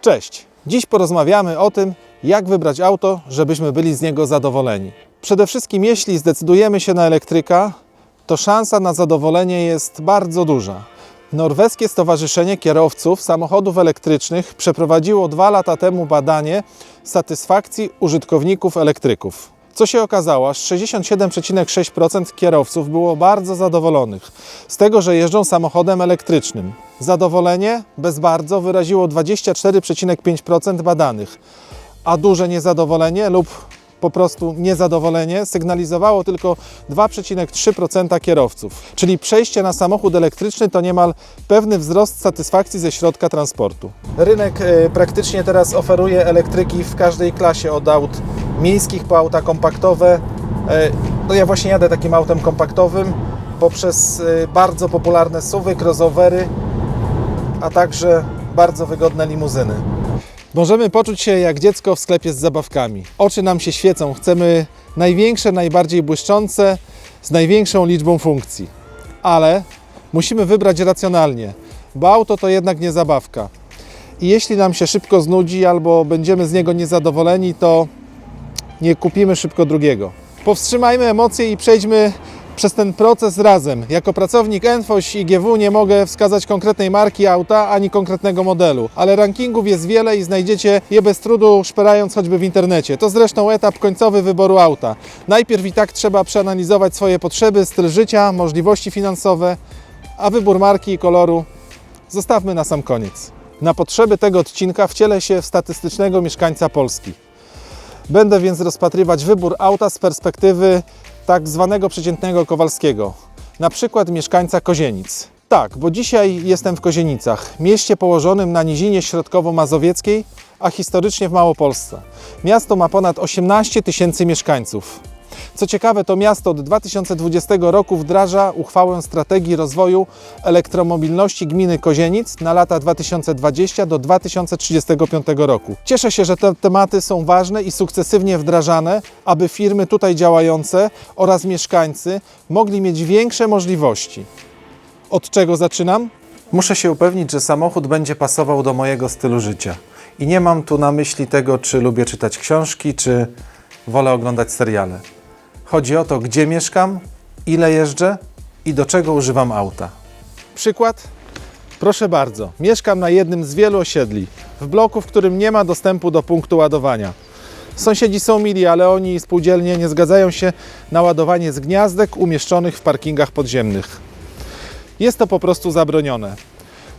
Cześć! Dziś porozmawiamy o tym, jak wybrać auto, żebyśmy byli z niego zadowoleni. Przede wszystkim, jeśli zdecydujemy się na elektryka, to szansa na zadowolenie jest bardzo duża. Norweskie Stowarzyszenie Kierowców Samochodów Elektrycznych przeprowadziło dwa lata temu badanie satysfakcji użytkowników elektryków. Co się okazało, aż 67,6% kierowców było bardzo zadowolonych z tego, że jeżdżą samochodem elektrycznym. Zadowolenie bez bardzo wyraziło 24,5% badanych, a duże niezadowolenie lub po prostu niezadowolenie sygnalizowało tylko 2,3% kierowców. Czyli przejście na samochód elektryczny to niemal pewny wzrost satysfakcji ze środka transportu. Rynek e, praktycznie teraz oferuje elektryki w każdej klasie od aut miejskich po auta kompaktowe. E, No ja właśnie jadę takim autem kompaktowym poprzez e, bardzo popularne SUVy, crossovery, a także bardzo wygodne limuzyny. Możemy poczuć się jak dziecko w sklepie z zabawkami. Oczy nam się świecą, chcemy największe, najbardziej błyszczące, z największą liczbą funkcji. Ale musimy wybrać racjonalnie, bo auto to jednak nie zabawka. I jeśli nam się szybko znudzi albo będziemy z niego niezadowoleni, to nie kupimy szybko drugiego. Powstrzymajmy emocje i przejdźmy przez ten proces razem. Jako pracownik Enfoś i GW nie mogę wskazać konkretnej marki auta ani konkretnego modelu, ale rankingów jest wiele i znajdziecie je bez trudu szperając choćby w internecie. To zresztą etap końcowy wyboru auta. Najpierw i tak trzeba przeanalizować swoje potrzeby, styl życia, możliwości finansowe, a wybór marki i koloru zostawmy na sam koniec. Na potrzeby tego odcinka wcielę się w statystycznego mieszkańca Polski. Będę więc rozpatrywać wybór auta z perspektywy tak zwanego przeciętnego Kowalskiego, na przykład mieszkańca Kozienic. Tak, bo dzisiaj jestem w Kozienicach, mieście położonym na nizinie środkowo-mazowieckiej, a historycznie w Małopolsce. Miasto ma ponad 18 tysięcy mieszkańców. Co ciekawe, to miasto od 2020 roku wdraża uchwałę strategii rozwoju elektromobilności gminy Kozienic na lata 2020 do 2035 roku. Cieszę się, że te tematy są ważne i sukcesywnie wdrażane, aby firmy tutaj działające oraz mieszkańcy mogli mieć większe możliwości. Od czego zaczynam? Muszę się upewnić, że samochód będzie pasował do mojego stylu życia. I nie mam tu na myśli tego, czy lubię czytać książki, czy wolę oglądać seriale. Chodzi o to, gdzie mieszkam, ile jeżdżę i do czego używam auta. Przykład? Proszę bardzo, mieszkam na jednym z wielu osiedli, w bloku, w którym nie ma dostępu do punktu ładowania. Sąsiedzi są mili, ale oni i spółdzielnie nie zgadzają się na ładowanie z gniazdek umieszczonych w parkingach podziemnych. Jest to po prostu zabronione.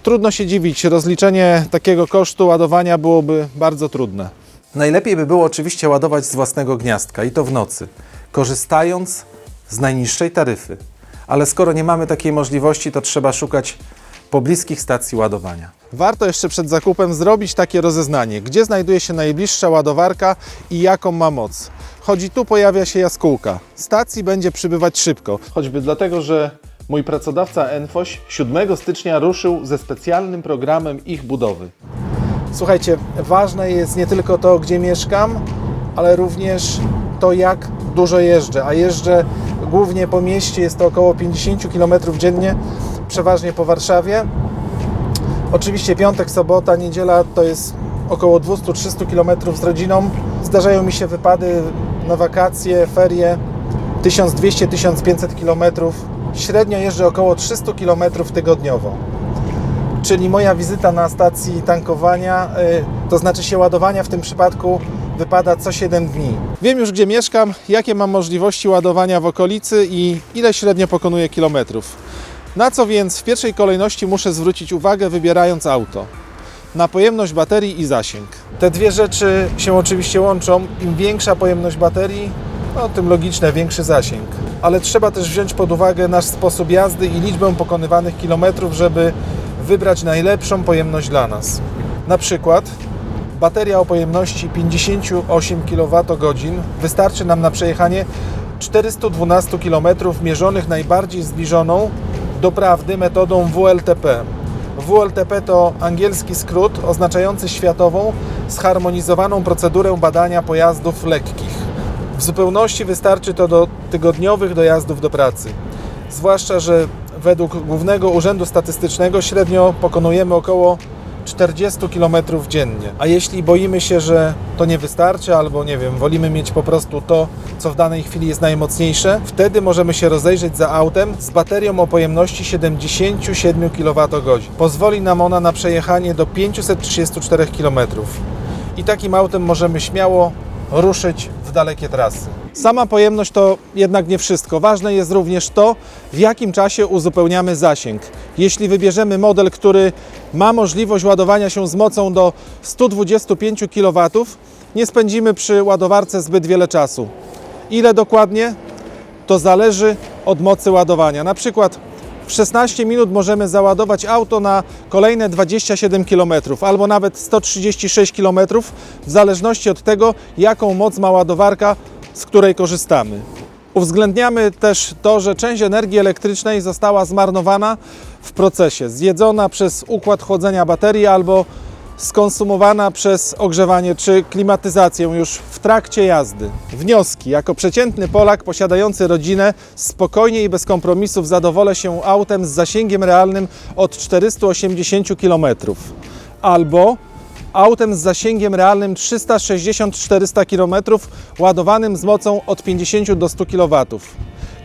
Trudno się dziwić, rozliczenie takiego kosztu ładowania byłoby bardzo trudne. Najlepiej by było oczywiście ładować z własnego gniazdka i to w nocy, korzystając z najniższej taryfy. Ale skoro nie mamy takiej możliwości, to trzeba szukać pobliskich stacji ładowania. Warto jeszcze przed zakupem zrobić takie rozeznanie, gdzie znajduje się najbliższa ładowarka i jaką ma moc. Chodzi tu pojawia się jaskółka. Stacji będzie przybywać szybko, choćby dlatego, że mój pracodawca Enfoś 7 stycznia ruszył ze specjalnym programem ich budowy. Słuchajcie, ważne jest nie tylko to, gdzie mieszkam, ale również to, jak dużo jeżdżę. A jeżdżę głównie po mieście, jest to około 50 km dziennie, przeważnie po Warszawie. Oczywiście piątek, sobota, niedziela to jest około 200-300 km z rodziną. Zdarzają mi się wypady na wakacje, ferie 1200-1500 km. Średnio jeżdżę około 300 km tygodniowo czyli moja wizyta na stacji tankowania, y, to znaczy się ładowania w tym przypadku wypada co 7 dni. Wiem już gdzie mieszkam, jakie mam możliwości ładowania w okolicy i ile średnio pokonuję kilometrów. Na co więc w pierwszej kolejności muszę zwrócić uwagę wybierając auto? Na pojemność baterii i zasięg. Te dwie rzeczy się oczywiście łączą. Im większa pojemność baterii, no, tym logiczne, większy zasięg. Ale trzeba też wziąć pod uwagę nasz sposób jazdy i liczbę pokonywanych kilometrów, żeby wybrać najlepszą pojemność dla nas. Na przykład bateria o pojemności 58 kWh wystarczy nam na przejechanie 412 km mierzonych najbardziej zbliżoną do prawdy metodą WLTP. WLTP to angielski skrót oznaczający światową, zharmonizowaną procedurę badania pojazdów lekkich. W zupełności wystarczy to do tygodniowych dojazdów do pracy. Zwłaszcza, że według Głównego Urzędu Statystycznego średnio pokonujemy około 40 km dziennie. A jeśli boimy się, że to nie wystarczy, albo nie wiem, wolimy mieć po prostu to, co w danej chwili jest najmocniejsze, wtedy możemy się rozejrzeć za autem z baterią o pojemności 77 kWh. Pozwoli nam ona na przejechanie do 534 km. I takim autem możemy śmiało ruszyć w dalekie trasy. Sama pojemność to jednak nie wszystko. Ważne jest również to, w jakim czasie uzupełniamy zasięg. Jeśli wybierzemy model, który ma możliwość ładowania się z mocą do 125 kW, nie spędzimy przy ładowarce zbyt wiele czasu. Ile dokładnie? To zależy od mocy ładowania. Na przykład w 16 minut możemy załadować auto na kolejne 27 km albo nawet 136 km, w zależności od tego, jaką moc ma ładowarka, z której korzystamy. Uwzględniamy też to, że część energii elektrycznej została zmarnowana w procesie, zjedzona przez układ chłodzenia baterii albo skonsumowana przez ogrzewanie czy klimatyzację już w trakcie jazdy. Wnioski. Jako przeciętny Polak posiadający rodzinę spokojnie i bez kompromisów zadowolę się autem z zasięgiem realnym od 480 km albo autem z zasięgiem realnym 360-400 km ładowanym z mocą od 50 do 100 kW.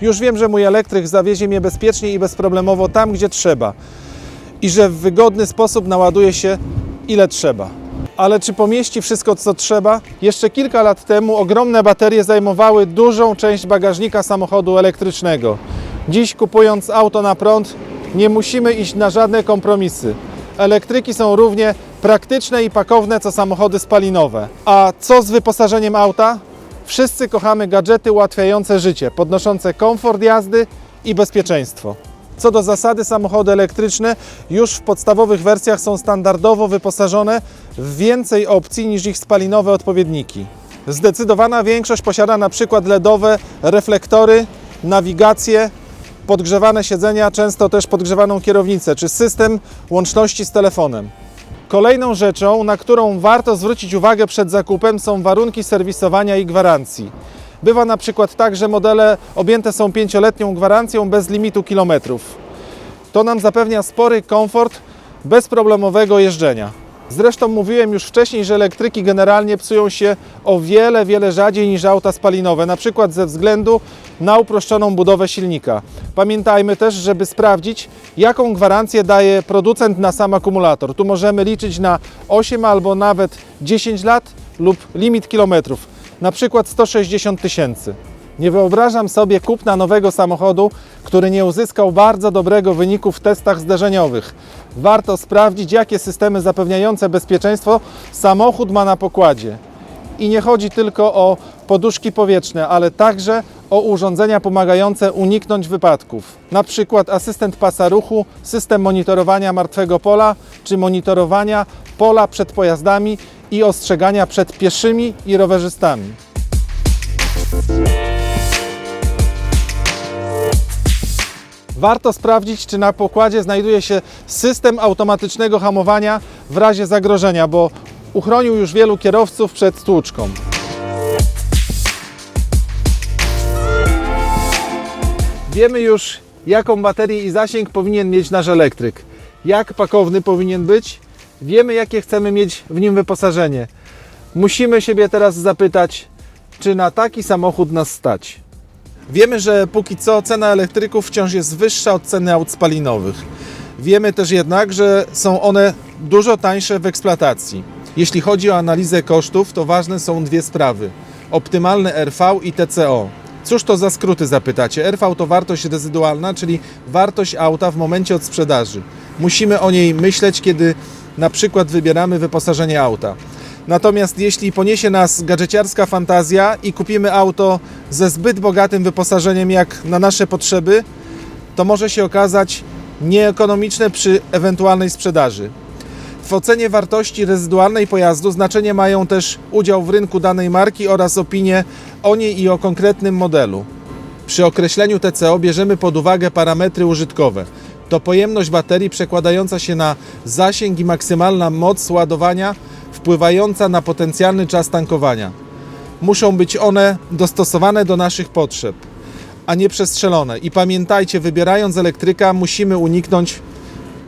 Już wiem, że mój elektryk zawiezie mnie bezpiecznie i bezproblemowo tam, gdzie trzeba i że w wygodny sposób naładuje się ile trzeba. Ale czy pomieści wszystko, co trzeba? Jeszcze kilka lat temu ogromne baterie zajmowały dużą część bagażnika samochodu elektrycznego. Dziś kupując auto na prąd, nie musimy iść na żadne kompromisy. Elektryki są równie praktyczne i pakowne co samochody spalinowe. A co z wyposażeniem auta? Wszyscy kochamy gadżety ułatwiające życie, podnoszące komfort jazdy i bezpieczeństwo. Co do zasady, samochody elektryczne już w podstawowych wersjach są standardowo wyposażone w więcej opcji niż ich spalinowe odpowiedniki. Zdecydowana większość posiada na przykład LEDowe reflektory, nawigację, podgrzewane siedzenia, często też podgrzewaną kierownicę, czy system łączności z telefonem. Kolejną rzeczą, na którą warto zwrócić uwagę przed zakupem, są warunki serwisowania i gwarancji. Bywa na przykład tak, że modele objęte są pięcioletnią gwarancją bez limitu kilometrów. To nam zapewnia spory komfort bezproblemowego jeżdżenia. Zresztą mówiłem już wcześniej, że elektryki generalnie psują się o wiele, wiele rzadziej niż auta spalinowe, na przykład ze względu na uproszczoną budowę silnika. Pamiętajmy też, żeby sprawdzić, jaką gwarancję daje producent na sam akumulator. Tu możemy liczyć na 8 albo nawet 10 lat lub limit kilometrów, na przykład 160 tysięcy. Nie wyobrażam sobie kupna nowego samochodu, który nie uzyskał bardzo dobrego wyniku w testach zderzeniowych. Warto sprawdzić, jakie systemy zapewniające bezpieczeństwo samochód ma na pokładzie. I nie chodzi tylko o poduszki powietrzne, ale także o urządzenia pomagające uniknąć wypadków. Na przykład asystent pasa ruchu, system monitorowania martwego pola czy monitorowania pola przed pojazdami i ostrzegania przed pieszymi i rowerzystami. Warto sprawdzić, czy na pokładzie znajduje się system automatycznego hamowania w razie zagrożenia, bo uchronił już wielu kierowców przed stłuczką. Wiemy już, jaką baterię i zasięg powinien mieć nasz elektryk, jak pakowny powinien być, wiemy, jakie chcemy mieć w nim wyposażenie. Musimy siebie teraz zapytać, czy na taki samochód nas stać. Wiemy, że póki co cena elektryków wciąż jest wyższa od ceny aut spalinowych. Wiemy też jednak, że są one dużo tańsze w eksploatacji. Jeśli chodzi o analizę kosztów, to ważne są dwie sprawy: optymalne RV i TCO. Cóż to za skróty zapytacie? RV to wartość rezydualna, czyli wartość auta w momencie od sprzedaży. Musimy o niej myśleć, kiedy na przykład wybieramy wyposażenie auta. Natomiast jeśli poniesie nas gadżeciarska fantazja i kupimy auto ze zbyt bogatym wyposażeniem jak na nasze potrzeby, to może się okazać nieekonomiczne przy ewentualnej sprzedaży. W ocenie wartości rezydualnej pojazdu znaczenie mają też udział w rynku danej marki oraz opinie o niej i o konkretnym modelu. Przy określeniu TCO bierzemy pod uwagę parametry użytkowe. To pojemność baterii przekładająca się na zasięg i maksymalna moc ładowania wpływająca na potencjalny czas tankowania. Muszą być one dostosowane do naszych potrzeb, a nie przestrzelone. I pamiętajcie, wybierając elektryka, musimy uniknąć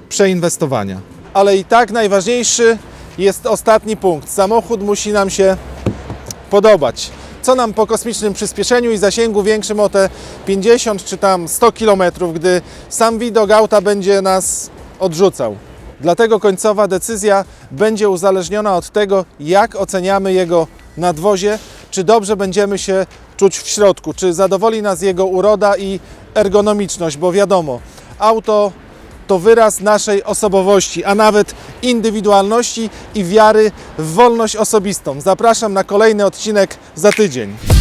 przeinwestowania. ale i tak najważniejszy jest ostatni punkt. Samochód musi nam się podobać. Co nam po kosmicznym przyspieszeniu i zasięgu większym o te 50 czy tam 100 km, gdy sam widok auta będzie nas odrzucał. Dlatego końcowa decyzja będzie uzależniona od tego, jak oceniamy jego nadwozie, czy dobrze będziemy się czuć w środku, czy zadowoli nas jego uroda i ergonomiczność, bo wiadomo, auto to wyraz naszej osobowości, a nawet indywidualności i wiary w wolność osobistą. Zapraszam na kolejny odcinek za tydzień.